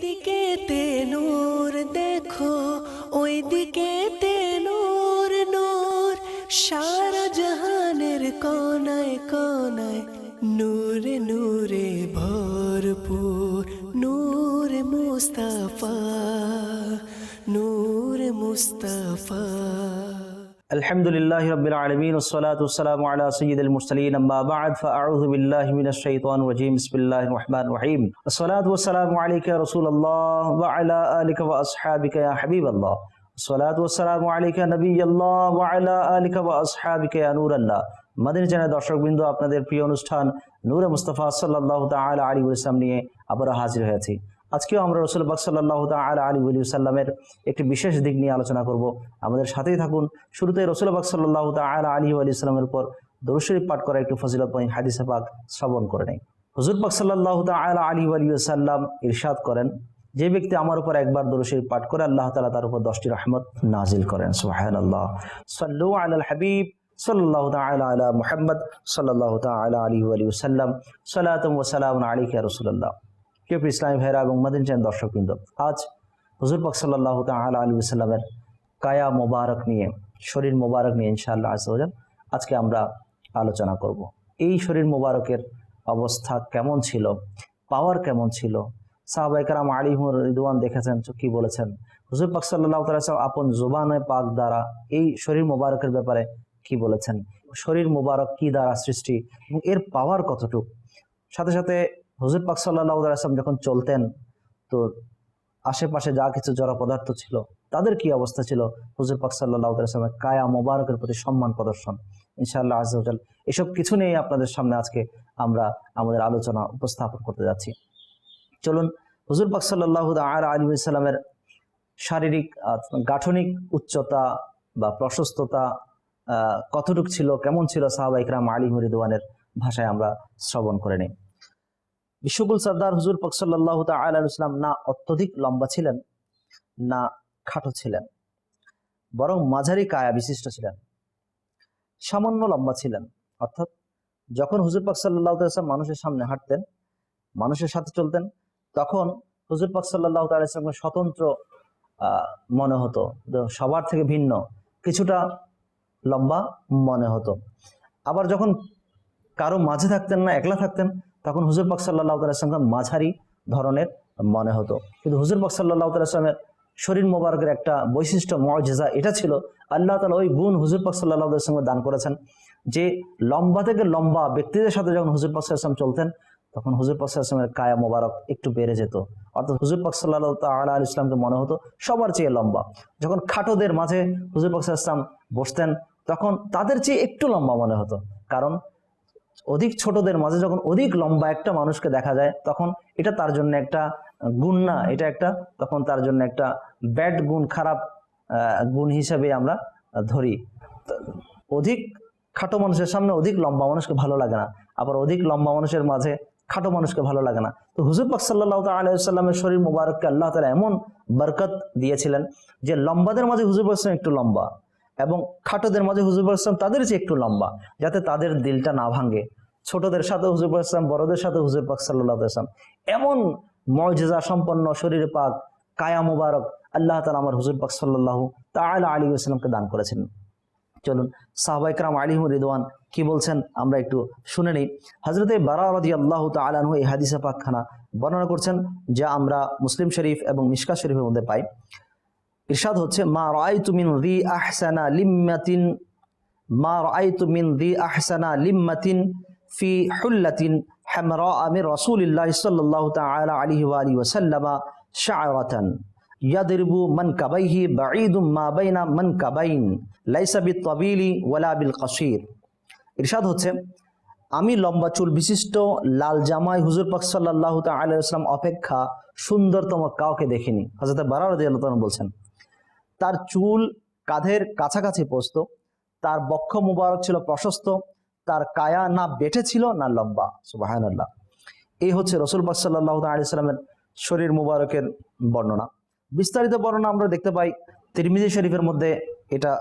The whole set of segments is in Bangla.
দিকে তে নূর দেখো ওই দিকে তে নূর নূর। সারা জাহানের কোনায় কোনায় নূরে নূরে ভরপুর। নূর মুস্তাফা নূর মুস্তাফা। الحمد لله رب العالمين والصلاة والسلام على سيد المرسلين أما بعد فأعوذ بالله من الشيطان الرجيم بسم الله الرحمن الرحيم الصلاة والسلام عليك يا رسول الله وعلى آلك وأصحابك يا حبيب الله الصلاة والسلام عليك نبي الله وعلى آلك وأصحابك يا نور الله মাদিনী চ্যানেল দর্শকবৃন্দ আপনাদের প্রিয় অনুষ্ঠান নূরে মুস্তাফা সাল্লাহ তাআলা আলী ইসলাম নিয়ে আবারও হাজির হয়েছি আজকেও আমরা রসুল বাক সাল্লাহ তাআলা আলী সাল্লামের একটি বিশেষ দিক নিয়ে আলোচনা করব। আমাদের সাথেই থাকুন। শুরুতে রসুল বাক সাল্লাহ তাআলা আলী আলী সাল্লামের উপর দরুশরীফ পাঠ করা একটি ফজিলতময় হাদিসে পাক শ্রবণ করে নেই। হুজুর পাক সাল্লাহ তাআলা আলী আলী সাল্লাম ইরশাদ করেন, যে ব্যক্তি আমার উপর একবার দরুশরীফ পাঠ করে আল্লাহ তালা তার উপর দশটি রহমত নাজিল করেন। সুবহানাল্লাহ। সাল্লু আলাল হাবিব সাল্লাহ আলা মুহাম্মদ সাল্লাহ তাআলা আলী আলী সাল্লাম। ওয়া সালামুন আলাইকা ইয়া প্রিয় ইসলামী ভাইরা এবং মাদিন চান দর্শকবৃন্দ। আজ হুজুর পাক সাল্লাহ তাআলা আলী কায়া মোবারক নিয়ে, শরীর মোবারক নিয়ে ইনশাআল্লাহ আজওয়াজাল আজকে আমরা আলোচনা করব। এই শরীর মোবারকের অবস্থা কেমন ছিল? পাওয়ার কেমন ছিল? সাহাবাইকারাম আলিমুর রিদওয়ান দেখেছেন, কি বলেছেন? হুজুর পাক সাল্লাহ তালা আপন জুবানে পাক দ্বারা এই শরীর মোবারকের ব্যাপারে কি বলেছেন? শরীর মোবারক কি দ্বারা সৃষ্টি এবং এর পাওয়ার কতটুক? সাথে সাথে হুজুর পাক সাল্লাহ আসলাম যখন চলতেন, তো আশেপাশে যা কিছু জড়া পদার্থ ছিল, তাদের কি অবস্থা ছিল? হুজুর পাক সাল্লাহ কায়া মোবারকের প্রতি সম্মান প্রদর্শন। ইনশাআল্লাহ আজল এসব কিছু নিয়ে আপনাদের সামনে আজকে আমরা আমাদের আলোচনা উপস্থাপন করতে যাচ্ছি। চলুন, হুজুর পাক সাল্লাহ আর আলী সাল্লামের শারীরিক গাঠনিক উচ্চতা বা প্রশস্ততা কতটুক ছিল, কেমন ছিল সাহাবাইকরাম আলী মরিদওয়ানের ভাষায় আমরা শ্রবণ করে নিই। বিশ্বকুল সর্দার হুজুর পাক সাল্লাহ তাল্লাম না অত্যধিক লম্বা ছিলেন, না খাটো ছিলেন, বরং মাঝারি কায়া বিশিষ্ট ছিলেন, সামান্য লম্বা ছিলেন। অর্থাৎ যখন হুজুর পাক মানুষের সামনে হাঁটতেন, মানুষের সাথে চলতেন, তখন হুজুর পাক সাল্লাহ তাল্লামের স্বতন্ত্র মনে হতো সবার থেকে ভিন্ন, কিছুটা লম্বা মনে হতো। আবার যখন কারও মাঝে থাকতেন না, একলা থাকতেন তখন হুজুর পাক সাল্লাহ মাঝারি ধরনের মনে হতো। কিন্তু হুজুর পাক সাল্লাহ তাল্লামের শরীর মোবারকের একটা বৈশিষ্ট্য মজেজা এটা ছিল, আল্লাহ তালা ওই গুণ হুজুর পাক সাল্লাহ সঙ্গে দান করেছেন যে লম্বা থেকে লম্বা ব্যক্তিদের সাথে যখন হুজুর পাক সাল্লাম চলতেন, তখন হুজুর পাক সাল্লামের কায়া মোবারক একটু বেড়ে যেত। অর্থাৎ হুজুর পাক সাল্লাহ আল ইসলামকে মনে হতো সবার চেয়ে লম্বা। যখন খাটোদের মাঝে হুজুর পাক বসতেন, তখন তাদের চেয়ে একটু লম্বা মনে হতো। কারণ অধিক ছোটদের মাঝে যখন অধিক লম্বা একটা মানুষকে দেখা যায়, তখন এটা তার জন্য একটা গুণ না। এটা একটা, তখন তার জন্য একটা ব্যাড গুণ, খারাপ গুণ হিসেবে আমরা ধরি। অধিক খাটো মানুষের সামনে অধিক লম্বা মানুষকে ভালো লাগে না। আবার অধিক লম্বা মানুষের মাঝে খাটো মানুষকে ভালো লাগে না। তো হুজুর পাক সাল্লাহ আলাইসাল্লামের শরীর মুবারককে আল্লাহ তালা এমন বরকত দিয়েছিলেন যে লম্বাদের মাঝে হুজুর পাক একটু লম্বা। এবং খাটোদের মাঝে হুজুর পাক সাল্লাম তাদের চেয়ে একটু লম্বা, যাতে তাদের দিলটা না ভাঙে। ছোটদের সাথে হুজুর পাক সাল্লাম বড়দের সাথে হুজুর পাক সাল্লাহ আসলাম এমন মর্যাদা সম্পন্ন, শরীর পাক, কায়া মুবারক, আল্লাহ তালা আমার হুজুর পাক সাল্লাহ তাআলা আলী আসলামকে দান করেছেন। চলুন সাহবাইকরাম আলিম রিদওয়ান কি বলছেন আমরা একটু শুনে নিই। হজরতে বারা রাদি আল্লাহ তালানহু এই হাদিসা পাকখানা বর্ণনা করছেন, যা আমরা মুসলিম শরীফ এবং মিশকা শরীফের মধ্যে পাই। ইরশাদ হচ্ছে, মা রাআইতু মিন দি আহসানা লিম্মাতিন মা রাআইতু মিন দি আহসানা লিম্মাতিন ফি হুল্লাতিন হামরা মিন রাসূলিল্লাহ আলাইহি ওয়া আলিহি ওয়া সাল্লামা শা'রাতান ইয়াদরিবু মানকাবাইহি বাঈদুম মা বাইনা মানকাবাইন লাইসা বিত-তাবিলি ওয়ালা বিল কাসীর ইরশাদ হচ্ছে, আমি লম্বা চুল বিশিষ্ট, লাল জামাই হুজুর পাক সাল্লাল্লাহু তাআলা ইসলাম অপেক্ষা সুন্দরতম কাউকে দেখিনি হযরত বারা রাদিয়াল্লাহু তাআলা বলছেন। তার চুল কাঁধের কাছাকাছি পোস্ত, তার বক্ষ মুবারক ছিল প্রশস্ত, তার কায়া না বেটে ছিল না লম্বা সুবাহান আল্লাহ এই হচ্ছে রসুল পাক সাল্লাহ আলি সাল্লামের শরীর মুবারকের বর্ণনা। বিস্তারিত বর্ণনা আমরা দেখতে পাই, তিরমিজি শরীফের মধ্যে এটা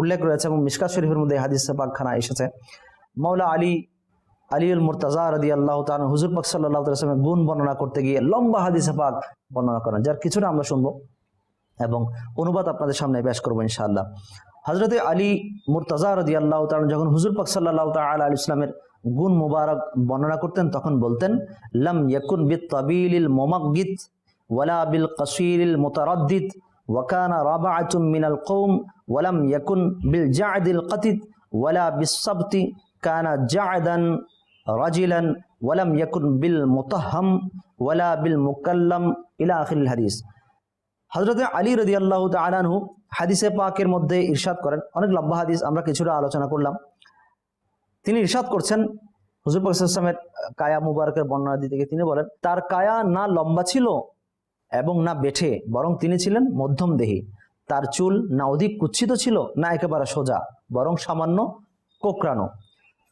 উল্লেখ রয়েছে এবং মিসকাত শরীফের মধ্যে হাদিস পাকখানা এসেছে। মৌলা আলী, আলিউল মুরতাজা রদি আল্লাহ তাআলা হুজুর পাক আলাইহি গুণ বর্ণনা করতে গিয়ে লম্বা হাদিসে পাক বর্ণনা করেন, যার কিছুটা আমরা শুনব। এবং অনুবাদ আপনাদের সামনে পেশ করবো ইনশাআল্লাহ হজরতে আলী মুরতাজা রদি আল্লাহ তাআলা যখন হুজুর পাক সাল্লাল্লাহু তাআলা আলাইহি ইসলামের গুণ মুবারক বর্ণনা করতেন তখন বলতেন লাম ইয়াকুন বিত তাবিলিল মুমাগগিত ওয়ালা বিল কাসিরিল মুতারাদ্দিদ وكان رابعة من القوم ولم يكن بالجعد القتد ولا بالصبت كان جعدا رجلا ولم يكن بالمطهم ولا بالمكلم إلى آخر الحديث হজরত আলী রদি আল্লাহ তালানহু হাদিসে পাকের মধ্যে ইরশাদ করেন। অনেক লম্বা হাদিস, আমরা কিছুটা আলোচনা করলাম। তিনি ইরশাদ করছেন। হুজুর পাকিস্তামের কায়া মুবারকের বর্ণনা দিতে তিনি বলেন, তার কায়া না লম্বা ছিল এবং না বেঠে, বরং তিনি ছিলেন মধ্যম দেহী। তার চুল না অধিক কুচ্ছিত ছিল, না একেবারে সোজা, বরং সামান্য কোকড়ানো।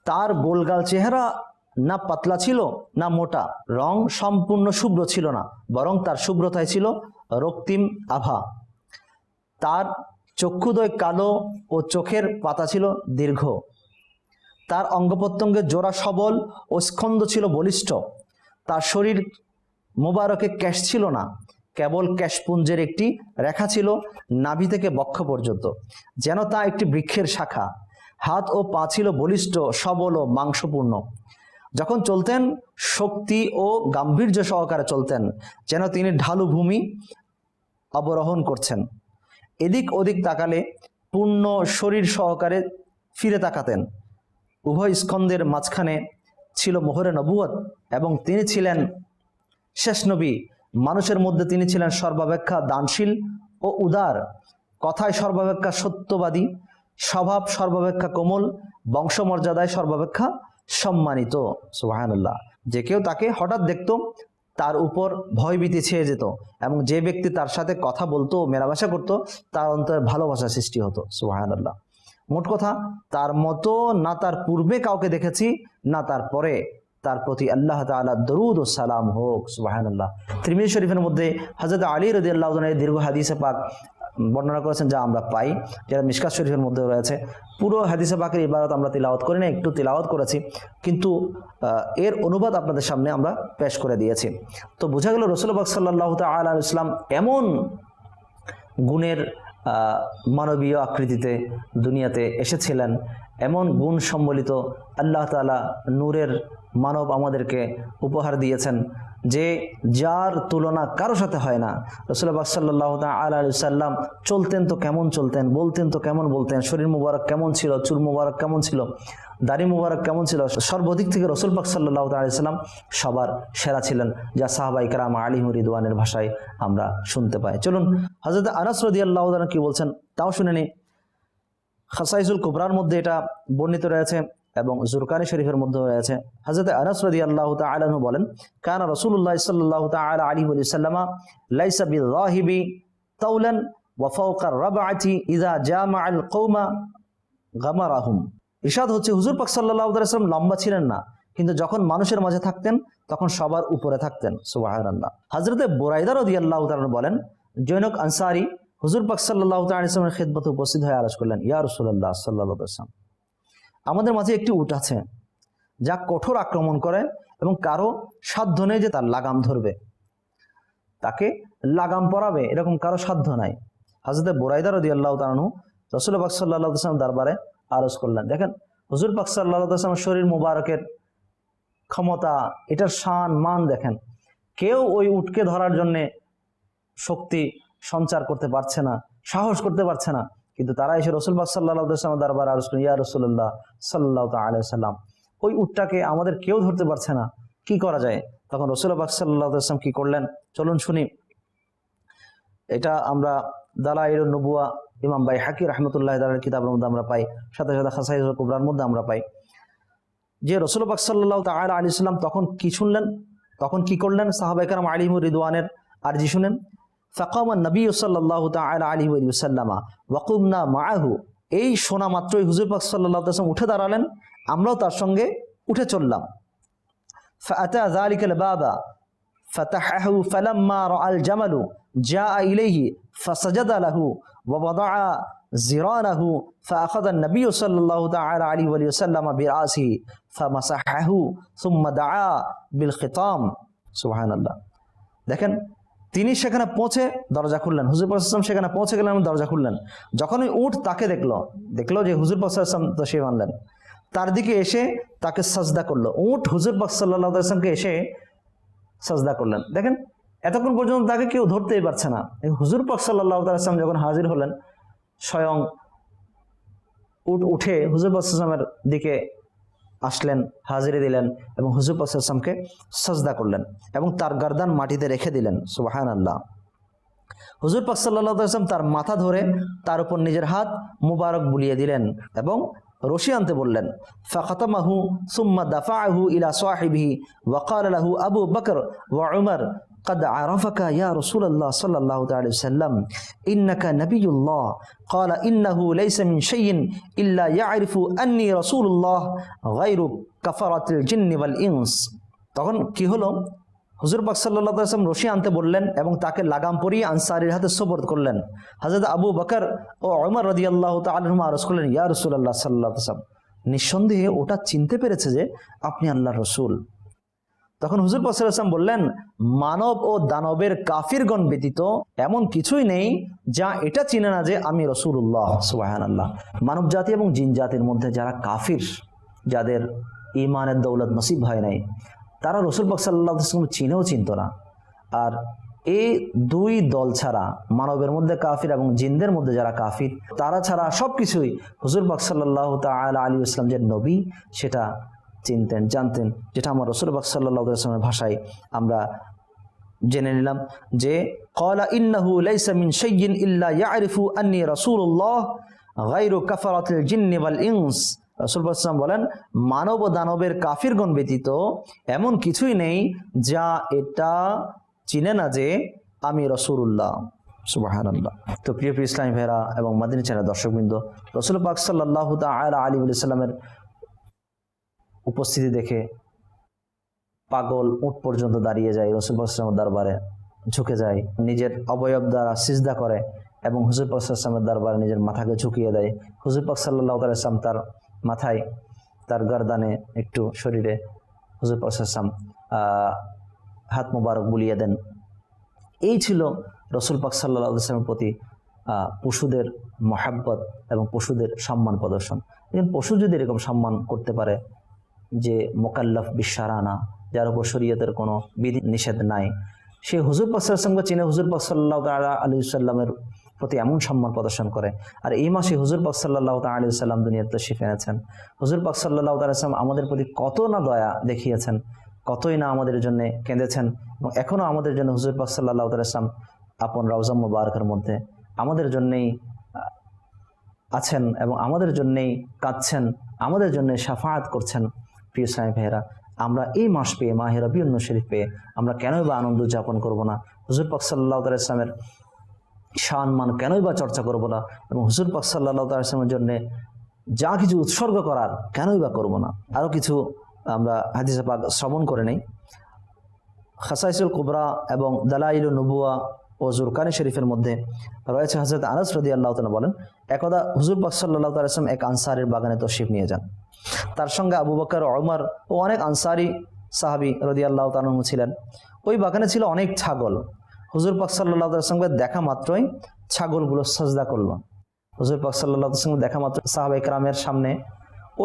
তার গোলগাল চেহারা না পাতলা ছিল, না মোটা। রং সম্পূর্ণ শুভ্র ছিল না, বরং তার শুভ্রতায় ছিল রক্তিম আভা। তার চক্ষুদয় কালো ও চোখের পাতা ছিল দীর্ঘ। তার অঙ্গপ্রত্যঙ্গের জোড়া সবল ও স্কন্দ ছিল বলিষ্ঠ। তার শরীর মোবারকে ক্যাশ ছিল না, কেবল ক্যাশপুঞ্জের একটি রেখা ছিল নাভি থেকে বক্ষ পর্যন্ত, যেন তা একটি বৃক্ষের শাখা। হাত ও পা ছিল বলিষ্ঠ, সবল ও মাংসপূর্ণ। যখন চলতেন, শক্তি ও গাম্ভীর্য সহকারে চলতেন, যেন তিনি ঢালু ভূমি অবরোহণ করছেন। এদিক ওদিক তাকালে পূর্ণ শরীর সহকারে ফিরে তাকাতেন। উভয় স্কন্দের মাঝখানে ছিল মোহরে নবুয়ত এবং তিনি ছিলেন শেষ নবী। মানুষের মধ্যে তিনি ছিলেন সর্বাপেক্ষা দানশীল ও উদার। কথায় সর্বাপেক্ষা সত্যবাদী, স্বভাব সর্বাপেক্ষা কোমল, বংশমর্যাদায় সর্বাপেক্ষা সম্মানিত, সুবাহানুল্লাহ। যে কেউ তাকে হঠাৎ দেখত, তার উপর ভয়ভীতি ছেয়ে যেত এবং যে ব্যক্তি তার সাথে কথা বলতো, মেলামেশা করত, তার অন্তরে ভালোবাসা সৃষ্টি হতো, সুবাহানুল্লাহ। মোট কথা, তার মতো না তার পূর্বে কাউকে দেখেছি, না তার পরে। তার প্রতি আল্লাহ তাআলা দরুদ ও সালাম হোক সুবাহান্লাহ ত্রিমিজ শরীফের মধ্যে হজরত আলী রদি আল্লাহ দীর্ঘ হাদিসে পাক বর্ণনা করেছেন যা আমরা পাই, যেটা মিসকাত শরীফের মধ্যে রয়েছে। পুরো হাদিসে পাকের ইবাদত আমরা তিলাওয়াত করি না একটু তিলাওয়াত করেছি। কিন্তু এর অনুবাদ আপনাদের সামনে আমরা পেশ করে দিয়েছি। তো বোঝা গেল রসুলবাক সাল্লাহ তাল ইসলাম এমন গুণের মানবীয় আকৃতিতে দুনিয়াতে এসেছিলেন, এমন গুণ সম্বলিত আল্লাহ তালা নূরের মানব আমাদেরকে উপহার দিয়েছেন। যে যার তুলনা কারও সাথে হয় না। রসুল্লাহ সাল্লাহ সাল্লাম চলতেন তো কেমন চলতেন, বলতেন তো কেমন বলতেন, শরীর মুবারক কেমন ছিল, চুল মুবারক কেমন ছিল, দাড়ি মুবারক কেমন ছিল, সর্বদিক থেকে রসুল পাক সাল্লাহ আলাইসাল্লাম সবার সেরা ছিলেন, যা সাহাবাই কারাম আলী মুরিদওয়ানের ভাষায় আমরা শুনতে পাই। চলুন হজরত আনাস রদি আল্লাহ কি বলছেন, তাও শুনে নিই। খাসাইজুল কুবরার মধ্যে এটা বর্ণিত রয়েছে এবং জুরকানি শরীফের মধ্যে রয়েছে। হজরত আনাস রদি আল্লাহ তালু বলেন, কানা রসুল্লাহ সাল্লাহ তাল আলী সাল্লামা লাইসা বিল রাহিবি তাউলান ওয়াফাউকার রাবাআতি আল হচ্ছে, হুজুর পাক সাল্লাহ সাল্লাম লম্বা ছিলেন না, কিন্তু যখন মানুষের মাঝে থাকতেন, তখন সবার উপরে থাকতেন। সুবাহান্লাহ হজরতে বোরাইদা রদি আল্লাহ তালন বলেন, জৈনক আনসারি হুজুর পাক সাল্লাহ তালামের খেদমতে উপস্থিত হয়ে আলোচ করলেন, ইয়া রসুল্লাহ সাল্লাহ আমাদের মাঝে একটি উট আছে, যা কঠোর আক্রমণ করে এবং কারও সাধ্য নেই যে তার লাগাম ধরবে। তাকে লাগাম পরাবে এরকম কারও সাধ্য নাই। হাজরতে বোরাইদা রদি আল্লাহ তালু রসুল পাক সাল্লাহ আসলাম দরবারে আরজ করলেন। দেখেন, হুজুর পাক সাল্লাহ আসলামের শরীর মুবারকের ক্ষমতা, এটার শান, মান দেখেন। কেউ ওই উটকে ধরার জন্যে শক্তি সঞ্চার করতে পারছে না, সাহস করতে পারছে না। কিন্তু তারা এসে রসুল পাক সাল্লাহ সাল্লাম দরবার করেন ইয়া রসুল্লাহ সাল্লাহ সাল্লাম ওই উটটাকে আমাদের কেউ ধরতে পারছে না, কি করা যায়? তখন রসুল পাক সাল্লাহ কি করলেন? চলুন শুনি। এটা আমরা দালাইল নবুয়া, ইমাম বাই হাকি রহমতুল্লাহ দালের কিতাবের মধ্যে আমরা পাই, সাথে সাথে খাসাইজ কুবরার মধ্যে আমরা পাই। যে রসুল সাল্লাহ তাল আলী সাল্লাম তখন কি শুনলেন? তখন কি করলেন? সাহাবাইকার আলিমুর রিদওয়ানের আরজি শুনেন। ফাকাম নবী সাল্লাহ তাল আলী সাল্লামা ওয়াকুমনা মাহু এই শোনা মাত্রই হুজুর পাক সাল্লাহ আসলাম উঠে দাঁড়ালেন আমরাও তার সঙ্গে উঠে চললাম فأتى ذلك الباب فتحه فلما رأى الجمل جاء إليه فسجد له ووضع زرانه فأخذ النبي صلى الله تعالى عليه وآله وسلم برأسه فمسحه ثم دعا بالختام سبحان الله দেখেন তিনি সেখানে পৌঁছে দরজা খুললেন। হুজুর পাসাম সেখানে পৌঁছে গেলেন এবং দরজা খুললেন। যখন ওই উঠ তাকে দেখল দেখল যে হুজুর পাসাম তো সে মানলেন তার দিকে এসে তাকে সাজদা করল। উঠ হুজুর পাক এসে সাজদা করলেন। দেখেন, এতক্ষণ পর্যন্ত তাকে কেউ ধরতেই পারছে না। হুজুর পাক সাল্লাহ আসলাম যখন হাজির হলেন, স্বয়ং উঠ উঠে হুজুর পাক দিকে আসলেন, হাজিরে দিলেন এবং হুজুর পাক আসলামকে সাজদা করলেন এবং তার গর্দান মাটিতে রেখে দিলেন। সুবাহান আল্লাহ হুজুর পাক তার মাথা ধরে তার উপর নিজের হাত মুবারক বুলিয়ে দিলেন এবং রশি আনতে বললেন, ফাখাতামাহু সুম্মা দাফাআহু ইলা সাহিবিহি ওয়াকাল লাহু আবু বকর ওয়া উমর قد عرفك يا رسول الله صلى الله عليه وسلم إنك نبي الله قال إنه ليس من شيء إلا يعرف أني رسول الله غير كفرة الجن والإنس তখন কি হলো হুজুর পাক সাল্লাহ আসলাম রশি আনতে বললেন এবং তাকে লাগাম পরিয়ে আনসারির হাতে সোপর্দ করলেন হাজরত আবু বকর ও অমর রদি আল্লাহ তালুমা আরজ করলেন ইয়া রসুল্লাহ সাল্লাহ আসলাম নিঃসন্দেহে ওটা চিনতে পেরেছে যে আপনি আল্লাহ রসুল তখন হুজুর পাক সাল্লাল্লাহু বললেন মানব ও দানবের কাফিরগণ ব্যতীত এমন কিছুই নেই যা এটা চিনে না যে আমি রসুল্লাহ সুবাহান আল্লাহ মানব জাতি এবং জিন জাতির মধ্যে যারা কাফির যাদের ইমানের দৌলত নসিব হয় নাই তারা রসুল পাক সাল্লাহ চিনেও চিনত না। আর এই দুই দল ছাড়া মানবের মধ্যে কাফির এবং জিনদের মধ্যে যারা কাফির তারা ছাড়া সব কিছুই হুজুর পাক সাল্লাহ তাল আলী ইসলাম যে নবী সেটা চিনতেন, জানতেন, যেটা আমার রসুল পাক সাল্লাহ আসলামের ভাষায় আমরা জেনে নিলাম যে ইয়ারিফু আন্নি রাসূলুল্লাহ গায়রু কাফারাতিল জিন্নি ওয়াল ইনস। রাসূল পাক বলেন, মানব দানবের কাফিরগণ ব্যতীত এমন কিছুই নেই যা এটা চিনে না যে আমি রসুল্লাহ সুবাহান তো প্রিয় প্রিয় ইসলামী ভেরা এবং মাদিনী চ্যানেল দর্শকবৃন্দ, রসুল পাক সাল্লাহ আলী সাল্লামের উপস্থিতি দেখে পাগল উঠ পর্যন্ত দাঁড়িয়ে যায়, রসুল পাক দরবারে। ঝুঁকে যায়, নিজের অবয়ব দ্বারা সিজদা করে এবং হুজুর পাক সাল্লামের দরবারে নিজের মাথাকে ঝুঁকিয়ে দেয়। হুজুর পাক সাল্লাহ তালাম তার মাথায় তার গরদানে একটু শরীরে হুজুর পাক সাল্লাম হাত মোবারক বুলিয়ে দেন। এই ছিল রসুল পাক সাল্লাহ আসলামের প্রতি পশুদের মহাব্বত এবং পশুদের সম্মান প্রদর্শন। পশু যদি এরকম সম্মান করতে পারে যে মোকাল্লাফ বিশ্বারানা যার উপর শরীয়তের কোনো বিধি নিষেধ নাই। সে হুজুর পাক সাল্লামকে চিনে হুজুর পাক সাল্লাহ তালা আলী সাল্লামের প্রতি এমন সম্মান প্রদর্শন করে। আর এই মাসে হুজুর পাক সাল্লাহ তালা আলী সাল্লাম দুনিয়ার তশিফ এনেছেন। হুজুর পাক সাল্লাহ তালাম আমাদের প্রতি কত না দয়া দেখিয়েছেন, কতই না আমাদের জন্য কেঁদেছেন এবং এখনও আমাদের জন্য হুজুর পাক সাল্লাহ তালাম আপন রওজাম মুবারকের মধ্যে আমাদের জন্যেই আছেন এবং আমাদের জন্যেই কাঁদছেন, আমাদের জন্য সাফায়াত করছেন। প্রিয় সাহেব ভাইয়েরা, আমরা এই মাস পেয়ে মাহের রবিউন্ন শরীফ পেয়ে আমরা কেনই বা আনন্দ উদযাপন করব না? হুজুর পাক সাল্লাহ ইসলামের শান মান কেনই বা চর্চা করব না? এবং হুজুর পাক সাল্লাহ ইসলামের জন্য যা কিছু উৎসর্গ করার কেনই বা করব না? আরও কিছু আমরা হাদিসে পাক শ্রবণ করে নেই। খাসাইসুল কুবরা এবং দালাইল নবুয়া ও জুরকানি শরীফের মধ্যে রয়েছে হজরত আনাস রদি আল্লাহ বলেন, একদা হুজুর পাক সাল্লাহ তালাম এক আনসারের বাগানে তশরিফ নিয়ে যান। তার সঙ্গে আবু বকর অমর ও অনেক আনসারি সাহাবি রদি আল্লাহ তালু ছিলেন। ওই বাগানে ছিল অনেক ছাগল। হুজুর পাকসাল্লাহ তার সঙ্গে দেখা মাত্রই ছাগলগুলো সজদা করল। হুজুর পাকসাল্লাহ তার সঙ্গে দেখা মাত্র সাহাব ক্রামের সামনে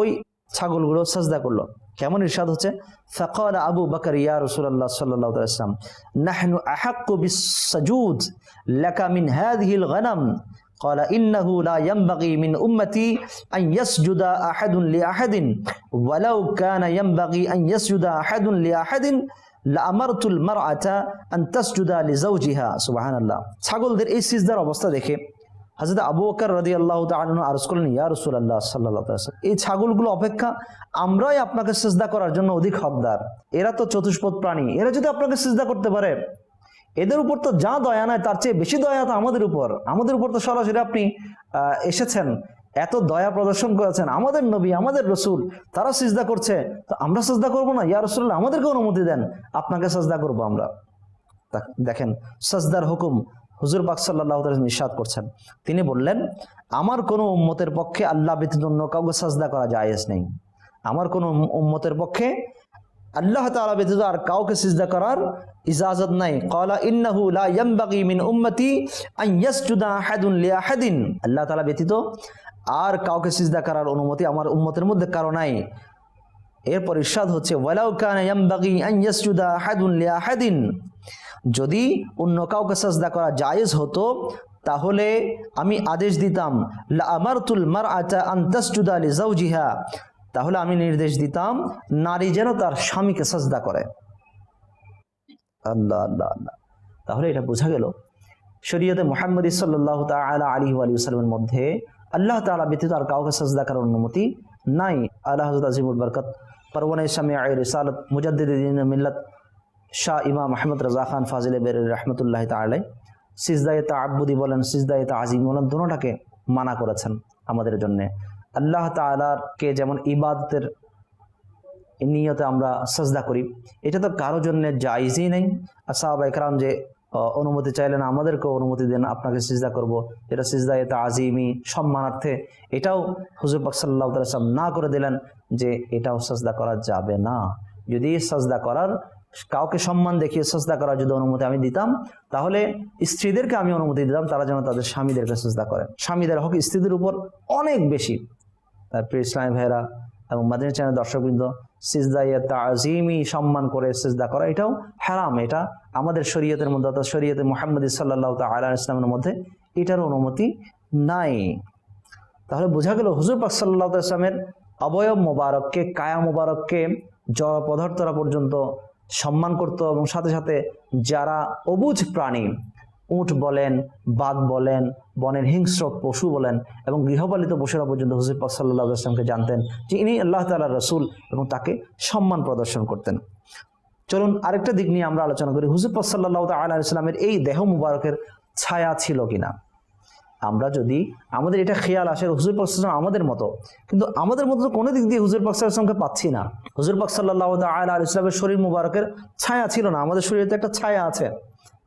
ওই ছাগলগুলো সজদা করল। কেমন ইরশাদ হচ্ছে? ফকর আবু বকর, ইয়া রসুল্লাহ সাল্লাহ নাহনু আহাক্কু বিসাজুদ লাকা মিন হাদিহিল গনাম। قال إنه لا ينبغي من أمتي أن يسجد أحد لأحد ولو كان ينبغي أن يسجد أحد لأحد لأمرت المرأة أن تسجد لزوجها سبحان الله ছাগলদের এই সিজদার অবস্থা দেখে হাজরত আবু বকর রাদি আল্লাহ তালন আরজ করলেন ইয়া রসুল্লাহ সাল্লাহ এই ছাগলগুলো অপেক্ষা আমরাই আপনাকে সিজদা করার জন্য অধিক হকদার এরা তো চতুষ্পদ প্রাণী এরা যদি আপনাকে সিজদা করতে পারে এদের উপর তো যা দয়া নয় তার চেয়ে বেশি দয়া তো আমাদের উপর। আমাদের উপর তো সরাসরি আপনি এসেছেন, এত দয়া প্রদর্শন করেছেন, আমাদের নবী, আমাদের রসুল, তারা সিজদা করছে, তো আমরা সিজদা করব না? ইয়া রসুল আমাদেরকে অনুমতি দেন, আপনাকে সাজদা করব আমরা। দেখেন, সাজদার হুকুম হুজুর পাক সাল্লাহ নিঃসাদ করছেন। তিনি বললেন, আমার কোনো উম্মতের পক্ষে আল্লাহ ব্যতীত অন্য কাউকে সাজদা করা জায়েজ নেই। আমার কোনো উম্মতের পক্ষে আল্লাহ তাআলা ব্যতীত আর কাউকে সিজদা করার ইজাজত নাই। ক্বালা ইন্নাহু লা ইয়ানবাগি মিন উম্মতি আন ইয়াসজুদা আহাদুন লিআহাদিন। আল্লাহ তাআলা ব্যতীত আর কাউকে সিজদা করার অনুমতি আমার উম্মতের মধ্যে কারও নাই। এরপর ইরশাদ হচ্ছে, ওয়ালাউ কানা ইয়ানবাগি আন ইয়াসজুদা আহাদুন লিআহাদিন। যদি অন্য কাউকে সাজদা করা জায়েজ হতো, তাহলে আমি আদেশ দিতাম, লা আমারতুল মারআতা আন তাসজুদা লিজাওজিহা তাহলে আমি নির্দেশ দিতাম, নারী যেন তার স্বামীকে সাজদা করে। আল্লাহ আল্লাহ আল্লাহ। তাহলে এটা বোঝা গেল, শরীয়তে মোহাম্মদ সাল্লাহ তালা আলী আলী সাল্লামের মধ্যে আল্লাহ তালা ব্যতীত আর কাউকে সাজদা করার অনুমতি নাই। আল্লাহ আজিমুল বরকত, পরওয়ানা ইসলামী আয় রিসালত মুজাদ্দিন মিল্লত, শাহ ইমাম আহমদ রাজা খান ফাজিল বের রহমতুল্লাহ তালাই সিজদায়ে তাআব্বুদি বলেন, সিজদায়ে তাজিম বলেন, দুটোটাকে মানা করেছেন আমাদের জন্যে। আল্লাহ তালাকে যেমন ইবাদতের নিয়তে আমরা সাজদা করি, এটা তো কারও জন্য জাইজই নেই। আর একরাম যে অনুমতি চাইলেন, আমাদেরকেও অনুমতি দেন, আপনাকে সিজদা করব। এটা সিজদা এটা আজিমি সম্মানার্থে। এটাও হুজুর পাক সাল্লাহ না করে দিলেন যে, এটাও সাজদা করা যাবে না। যদি সাজদা করার, কাউকে সম্মান দেখিয়ে সজদা করার যদি অনুমতি আমি দিতাম, তাহলে স্ত্রীদেরকে আমি অনুমতি দিতাম, তারা যেন তাদের স্বামীদেরকে সাজদা করেন। স্বামীদের হক স্ত্রীদের উপর অনেক বেশি। প্রিয় ইসলামী ভাইরা এবং মাদিনী চ্যানেল দর্শকবৃন্দ সিজদাইয়া তাজিমি সম্মান করে সিজদা করা, এটাও হারাম। এটা আমাদের শরীয়তের মধ্যে, অর্থাৎ শরীয়তে মোহাম্মদ সাল্লাহ তালা ইসলামের মধ্যে এটার অনুমতি নাই। তাহলে বোঝা গেল হুজুর পাক সাল্লাহ ইসলামের অবয়ব মোবারককে, কায়া মোবারককে, জড় পদার্থরা পর্যন্ত সম্মান করত এবং সাথে সাথে যারা অবুঝ প্রাণী উট বলেন, বাঘ বলেন, বনের হিংস্র পশু বলেন এবং গৃহপালিত পশুরা পর্যন্ত হুজুর পাক জানতেন যে ইনি আল্লাহ তালা রসুল এবং তাকে সম্মান প্রদর্শন করতেন। চলুন আরেকটা দিক নিয়ে আমরা আলোচনা করি। হুজুর পাক সাল্লাহ তাল্লাহ ইসলামের এই দেহ মুবারকের ছায়া ছিল কিনা? আমরা যদি আমাদের এটা খেয়াল আসে, হুজুর পাক সাল্লাম আমাদের মতো, কিন্তু আমাদের মতো কোনো দিক দিয়ে হুজুর পাক সাল্লামকে পাচ্ছি না। হুজুর পাক সাল্লাহ আল্লাহ ইসলামের শরীর মুবারকের ছায়া ছিল না, আমাদের শরীরে তো একটা ছায়া আছে।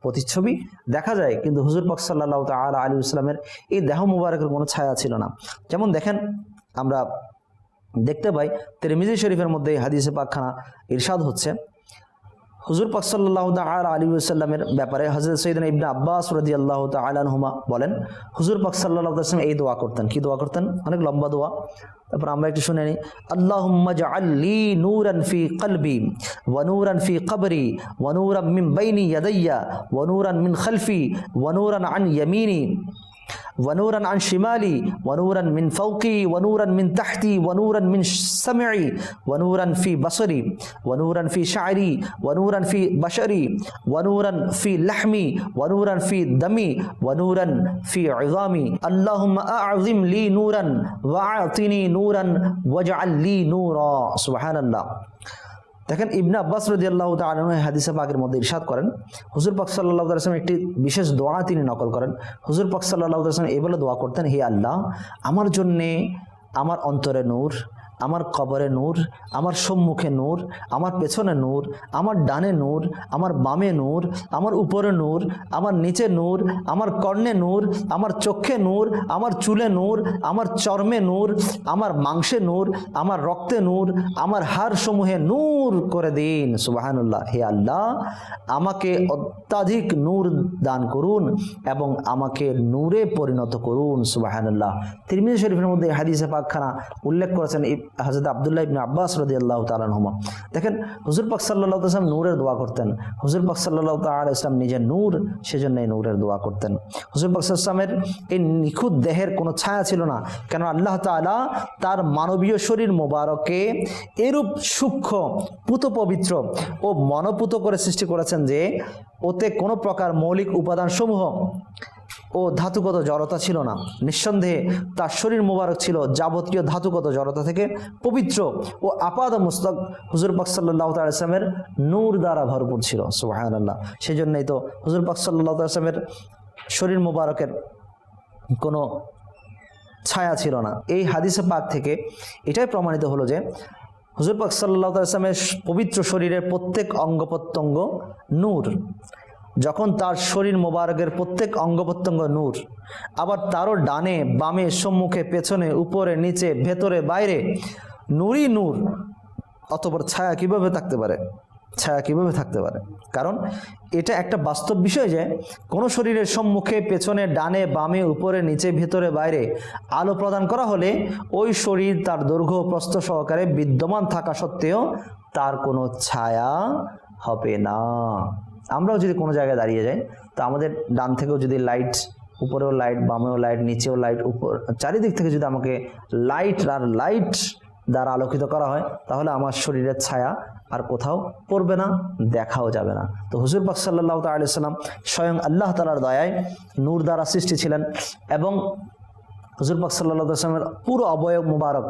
প্রতিচ্ছবি দেখা যায়, কিন্তু হুজুর পাক সাল্লাহ তালা আলী ইসলামের এই দেহ মুবারকের কোনো ছায়া ছিল না। যেমন দেখেন, আমরা দেখতে পাই, তিরমিজি শরীফের মধ্যে এই হাদিসে পাকখানা ইরশাদ হচ্ছে। হুজুর পাক সাল্লাহ তাল আলী সাল্লামের ব্যাপারে হজরত সৈদিন ইবনা আব্বাস রদি আল্লাহ তালহুমা বলেন, হুজুর পাক সাল্লাহ আসলাম এই দোয়া করতেন। কি দোয়া করতেন? অনেক লম্বা দোয়া। তারপর আমরা একটু শুনে নিই আল্লাহুম্মা জাআল্লি নূরান ফি কলবি ওয়া নূরান ফি কবরি ওয়া নূরান মিন বাইনি ইয়াদাইয়া ওয়া নূরান মিন খালফি ওয়া নূরান আন ইয়ামিনি ونورا عن شمالي ونورا من فوقي ونورا من تحتي ونورا من سمعي ونورا في بصري ونورا في شعري ونورا في بشري ونورا في لحمي ونورا في دمي ونورا في عظامي. اللهم أعظم لي نورا وأعطني نورا واجعل لي نورا. سبحان الله. দেখেন ইবনা আব্বাস রদি আল্লাহ তালন হাদিসে পাকের মধ্যে ইরশাদ করেন, হুজুর পাক সাল্লাহ আসলাম একটি বিশেষ দোয়া তিনি নকল করেন। হুজুর পাক সাল্লাহ আসলাম এই বলে দোয়া করতেন, হে আল্লাহ, আমার জন্যে আমার অন্তরে নূর আমার কবরে নূর আমার সম্মুখে নূর আমার পেছনে নূর আমার ডানে নূর আমার বামে নূর আমার উপরে নূর আমার নিচে নূর আমার কর্ণে নূর আমার চক্ষে নূর আমার চুলে নূর আমার চর্মে নূর আমার মাংসে নূর আমার রক্তে নূর আমার হাড় সমূহে নূর করে দিন সুবাহানুল্লাহ হে আল্লাহ আমাকে অত্যাধিক নূর দান করুন এবং আমাকে নূরে পরিণত করুন সুবাহানুল্লাহ তিরমিজি শরীফের মধ্যে হাদিসে পাকখানা উল্লেখ করেছেন হজরত আবদুল্লাহ ইবনে আব্বাস রদি আল্লাহ তালানহমা দেখেন, হুজুর পাক সাল্লাহ ইসলাম নূরের দোয়া করতেন। হুজুর পাক সাল্লাহ তাল ইসলাম নিজের নূর সেজন্য এই নূরের দোয়া করতেন। হুজুর পাক ইসলামের এই নিখুঁত দেহের কোনো ছায়া ছিল না। কেন আল্লাহ তালা তার মানবীয় শরীর মোবারকে এরূপ সূক্ষ্ম, পুত পবিত্র ও মনপুত করে সৃষ্টি করেছেন যে, ওতে কোনো প্রকার মৌলিক উপাদান সমূহ ও ধাতুগত জড়তা ছিল না। নিঃসন্দেহে তার শরীর মোবারক ছিল। যাবতীয় ধাতুগত জড়তা থেকে পবিত্র ও আপাদ মুস্তক হুজুর পাক সাল্লাহ নূর দ্বারা ভরপুর ছিল। সুবাহান আল্লাহ সেই জন্যই তো হুজুর পাক সাল্লাহ শরীর মোবারকের কোনো ছায়া ছিল না। এই হাদিসে পাক থেকে এটাই প্রমাণিত হলো যে হুজুর পাক সাল্লাহ আসলামের পবিত্র শরীরের প্রত্যেক অঙ্গ প্রত্যঙ্গ নূর। যখন তার শরীর মোবারকের প্রত্যেক অঙ্গ প্রত্যঙ্গ নূর, আবার তারও ডানে বামে সম্মুখে পেছনে উপরে নিচে ভেতরে বাইরে নূরই নূর, অতপর ছায়া কীভাবে থাকতে পারে? ছায়া কীভাবে থাকতে পারে? কারণ এটা একটা বাস্তব বিষয় যে, কোনো শরীরের সম্মুখে, পেছনে, ডানে, বামে, উপরে, নিচে, ভেতরে, বাইরে আলো প্রদান করা হলে ওই শরীর তার দৈর্ঘ্য প্রস্থ সহকারে বিদ্যমান থাকা সত্ত্বেও তার কোনো ছায়া হবে না। আমরাও যদি কোনো জায়গায় দাঁড়িয়ে যাই, তো আমাদের ডান থেকেও যদি লাইট উপরেও লাইট বামেও লাইট নিচেও লাইট উপর, চারিদিক থেকে যদি আমাকে লাইট আর লাইট দ্বারা আলোকিত করা হয়, তাহলে আমার শরীরের ছায়া আর কোথাও পড়বে না, দেখাও যাবে না। তো হুজুর পাক সাল্লাহ তাল্লাম স্বয়ং আল্লাহ তালার দয়ায় নূর দ্বারা সৃষ্টি ছিলেন এবং হুজুর পাক সাল্লাহ আসলামের পুরো অবয়ব মুবারক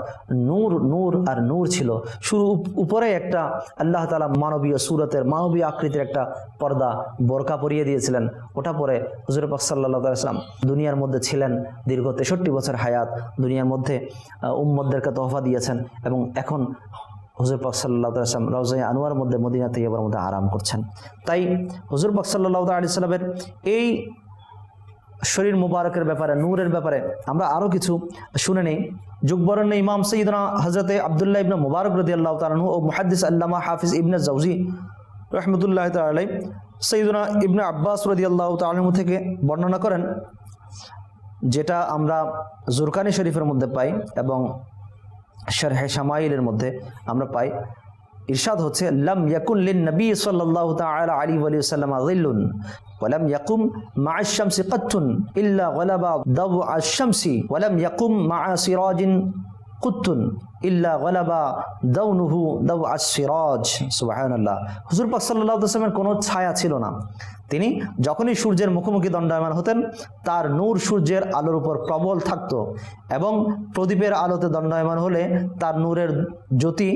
নূর নূর আর নূর ছিল। শুরু উপরে একটা আল্লাহ তালা মানবীয় সুরতের, মানবীয় আকৃতির একটা পর্দা, বোরকা পরিয়ে দিয়েছিলেন। ওটা পরে হুজুর পাক সাল্লাহ আসলাম দুনিয়ার মধ্যে ছিলেন দীর্ঘ তেষট্টি বছর হায়াত, দুনিয়ার মধ্যে উম্মদদেরকে তোহফা দিয়েছেন এবং এখন হুজুর পাক সাল্লাহ আসলাম রওজাই আনোয়ার মধ্যে মদিনা তৈয়বার মধ্যে আরাম করছেন। তাই হুজুর পাক সাল্লাহ আলি সাল্লামের এই শরীর মুবারকের ব্যাপারে, নূরের ব্যাপারে আমরা আরও কিছু শুনে নেই। যুগবরণ্য ইমাম সঈদনা হজরতে আবদুল্লাহ ইবনে মুবারক রদি আল্লাহ তালু ও মুহাদ্দিস আল্লামা হাফিজ ইবনে জাউজি রহমতুল্লাহ তালাই সঈদনা ইবনে আব্বাস রদি আল্লাহ তালু থেকে বর্ণনা করেন, যেটা আমরা জুরকানি শরীফের মধ্যে পাই এবং শারহে শামাইলের মধ্যে আমরা পাই। ইরশাদ হচ্ছে লাম ইয়াকুন লিন নবী সাল্লাল্লাহু তাআলা আলাইহি ওয়া সাল্লাম যিল্লুন ولم يقم مع الشمس قط إلا غلب ضوء الشمس ولم يقم مع سراج قط إلا غلب دونه ضوء السراج سبحان الله হুজুর পাক সাল্লাল্লাহু আলাইহি ওয়াসাল্লামের কোনো ছায়া ছিল না তিনি যখনই সূর্যের মুখোমুখি দণ্ডায়মান হতেন, তার নূর সূর্যের আলোর উপর প্রবল থাকত এবং প্রদীপের আলোতে দণ্ডায়মান হলে তার নূরের জ্যোতি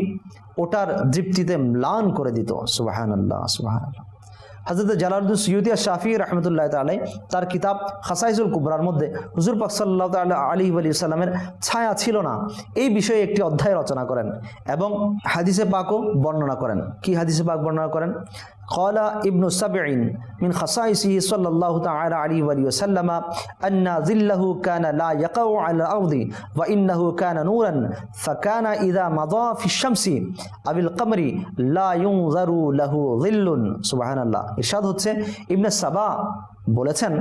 ওটার দৃপ্তিতে ম্লান করে দিত। সুবাহান আল্লাহ সুবাহান আল্লাহ হজরত জালালুদ্দিন সৈয়দিয়া শাফি রহমতুল্লাহ তালাই তার কিতাব খাসাইজুল কুবরার মধ্যে হুজুর পাক সাল্লাহ তাল্লাহ আলী আলী সাল্লামের ছায়া ছিল না। এই বিষয়ে একটি অধ্যায় রচনা করেন এবং হাদিসে পাকও বর্ণনা করেন। কি হাদিসে পাক বর্ণনা করেন? قال ابن سبعين من خصائصه صلى الله تعالى عليه وآله وسلم أن ظله كان لا يقع على الأرض وإنه كان نورا فكان إذا مضى في الشمس أو القمر لا ينظر له ظل سبحان الله ইরশাদ হচ্ছে ইবনে সাবা বলেছেন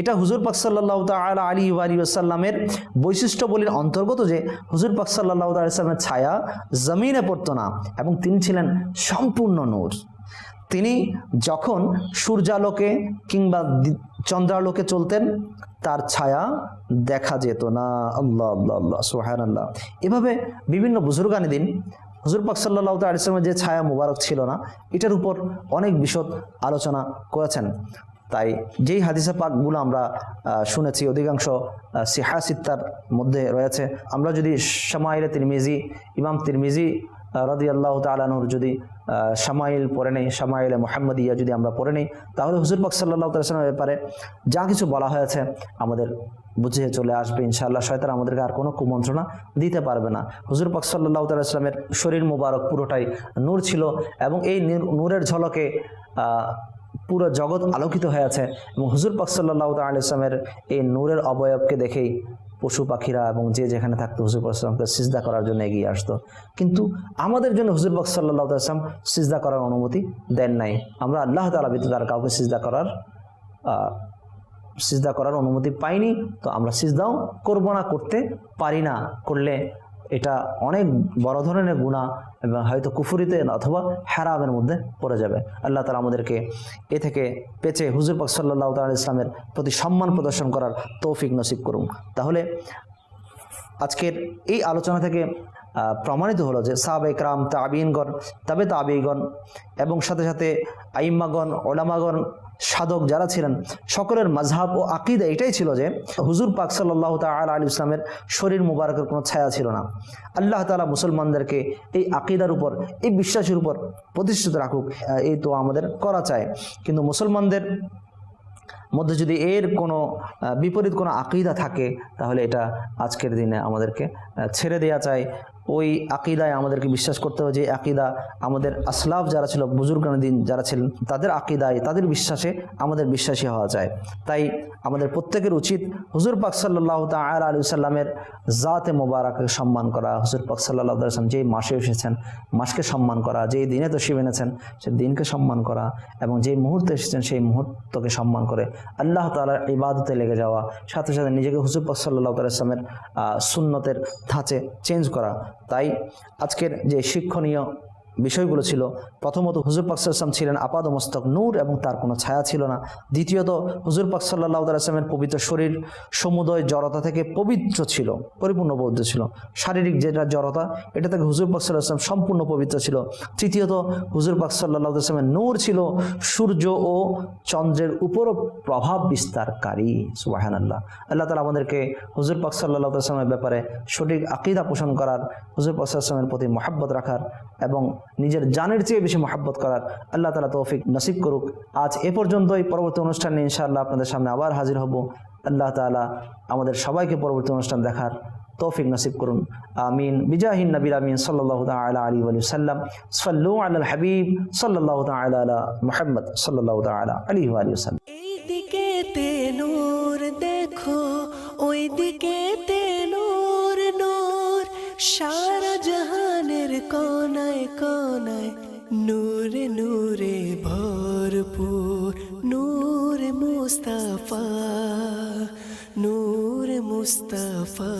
এটা হুজুর পাক সাল্লাহ তালা আলী আলী আসাল্লামের বৈশিষ্ট্য বলির অন্তর্গত যে হুজুর পাক সাল্লাহ তাল্লামের ছায়া জমিনে পড়তো না এবং তিনি ছিলেন সম্পূর্ণ নূর তিনি যখন সূর্যালোকে কিংবা চন্দ্রালোকে চলতেন, তার ছায়া দেখা যেত না। আল্লাহ আল্লাহ আল্লাহ সোহান আল্লাহ এভাবে বিভিন্ন বুজুর্গানি দিন হুজুর পাক সাল্লাহ আলিয়াল্লামের যে ছায়া মুবারক ছিল না, এটার উপর অনেক বিশদ আলোচনা করেছেন। তাই যেই হাদিসা পাকগুলো আমরা শুনেছি, অধিকাংশ সিহা সিত্তার মধ্যে রয়েছে। আমরা যদি শামাইলে তিরমিজি, ইমাম তিরমিজি রদি আল্লাহ তালানুর যদি সামাইল পরে নেই শামাইলে মোহাম্মদিয়া যদি আমরা পরে নেই, তাহলে হুজুর পাক সাল্লাহ তালামের ব্যাপারে যা কিছু বলা হয়েছে আমাদের বুঝে চলে আসবে ইনশাআল্লাহ। শয়তান আমাদেরকে আর কোনো কুমন্ত্রণা দিতে পারবে না। হুজুর পাক সাল্লাহ তালামের শরীর মুবারক পুরোটাই নূর ছিল এবং এই নূর- নূরের ঝলকে পুরো জগৎ আলোকিত হয়ে আছে এবং হুজুর পাক সাল্লাহ তালামের এই নূরের অবয়বকে দেখেই পশু পাখিরা এবং যে যেখানে থাকতো হুজুর পাক সিজদা করার জন্য এগিয়ে আসতো। কিন্তু আমাদের জন্য হুজুর পাক সাল্লাহ আসলাম সিজদা করার অনুমতি দেন নাই। আমরা আল্লাহ তালা বিদ্যুৎ আর কাউকে সিজদা করার সিজদা করার অনুমতি পাইনি। তো আমরা সিজদাও করব না, করতে পারি না। করলে এটা অনেক বড় ধরনের গুণা এবং হয়তো কুফুরিতে অথবা হারামের মধ্যে পড়ে যাবে। আল্লাহ তালা আমাদেরকে এ থেকে পেঁচে হুজুর পাক সাল্লাহ তাল ইসলামের প্রতি সম্মান প্রদর্শন করার তৌফিক নসিব করুন। তাহলে আজকের এই আলোচনা থেকে প্রমাণিত হলো যে সাহাব একরাম তাবিনগণ তবে তাবিগণ এবং সাথে সাথে আইম্মাগণ, ওলামাগণ সাধক যারা ছিলেন, সকলের মাঝহাব ও আকিদা এটাই ছিল যে, হুজুর পাক সাল্লাহ তাল আলী ইসলামের শরীর মুবারকের কোনো ছায়া ছিল না। আল্লাহ তালা মুসলমানদেরকে এই আকিদার উপর, এই বিশ্বাসের উপর প্রতিষ্ঠিত রাখুক এই তো আমাদের করা চায় কিন্তু মুসলমানদের মধ্যে যদি এর কোনো বিপরীত কোনো আকিদা থাকে, তাহলে এটা আজকের দিনে আমাদেরকে ছেড়ে দেওয়া চাই। ওই আকিদায় আমাদেরকে বিশ্বাস করতে হবে যে আকিদা আমাদের আসলাফ যারা ছিল বুজুর্গান দিন যারা ছিলেন, তাদের আকিদায়, তাদের বিশ্বাসে আমাদের বিশ্বাসী হওয়া যায়। তাই আমাদের প্রত্যেকের উচিত হুজুর পাক সাল্লাহ তাল আলু সাল্লামের জাতে মোবারককে সম্মান করা। হুজুর পাক সাল্লাহ সাল্লাম যেই মাসে এসেছেন, মাসকে সম্মান করা, যেই দিনে তসিব এনেছেন, সে দিনকে সম্মান করা এবং যেই মুহূর্তে এসেছেন, সেই মুহূর্তকে সম্মান করে। আল্লাহ তালার ইবাদতে লেগে যাওয়া, সাথে সাথে নিজেকে হুজুর পাক সাল্লাহ তালামের সুন্নতের ধাঁচে চেঞ্জ করা। তাই আজকের যে শিক্ষণীয় বিষয়গুলো ছিল। প্রথমত, হুজুর পাক সাল্লাম ছিলেন আপাদ মস্তক, নূর এবং তার কোনো ছায়া ছিল না। দ্বিতীয়ত, হুজুর পাক সাল্লাহ তালামের পবিত্র শরীর সমুদয় জড়তা থেকে পবিত্র ছিল, পরিপূর্ণ পবিত্র ছিল। শারীরিক যেটা জড়তা, এটা থেকে হুজুর পাক সাল্লাহ আসলাম সম্পূর্ণ পবিত্র ছিল। তৃতীয়ত, হুজুর পাক সাল্লাহ আসলামের নূর ছিল সূর্য ও চন্দ্রের উপরও প্রভাব বিস্তারকারী সুবাহান আল্লাহ আল্লাহ তালা আমাদেরকে হুজুর পাক সাল্লাহ আসলামের ব্যাপারে সঠিক আকিদা পোষণ করার, হুজুর পাক আসলামের প্রতি মহাব্বত রাখার এবং নিজের জানের চেয়ে বেশি মহাব্বত করার আল্লাহ তালা তৌফিক নসিব করুক। আজ এ পর্যন্তই। পরবর্তী অনুষ্ঠানে ইনশাআল্লাহ আপনাদের সামনে আবার হাজির হব। আল্লাহ তালা আমাদের সবাইকে পরবর্তী অনুষ্ঠান দেখার তৌফিক নসিব করুন। আমিন। বিজাহিন নবীর আমিন সাল্লাহ তালা আলী আলী সাল্লাম। সাল্লু আল হাবিব সাল্লাহ তালা মোহাম্মদ সাল্লাহ তালা আলী আলী সাল্লাম। মুস্তাফা নূর মুস্তাফা।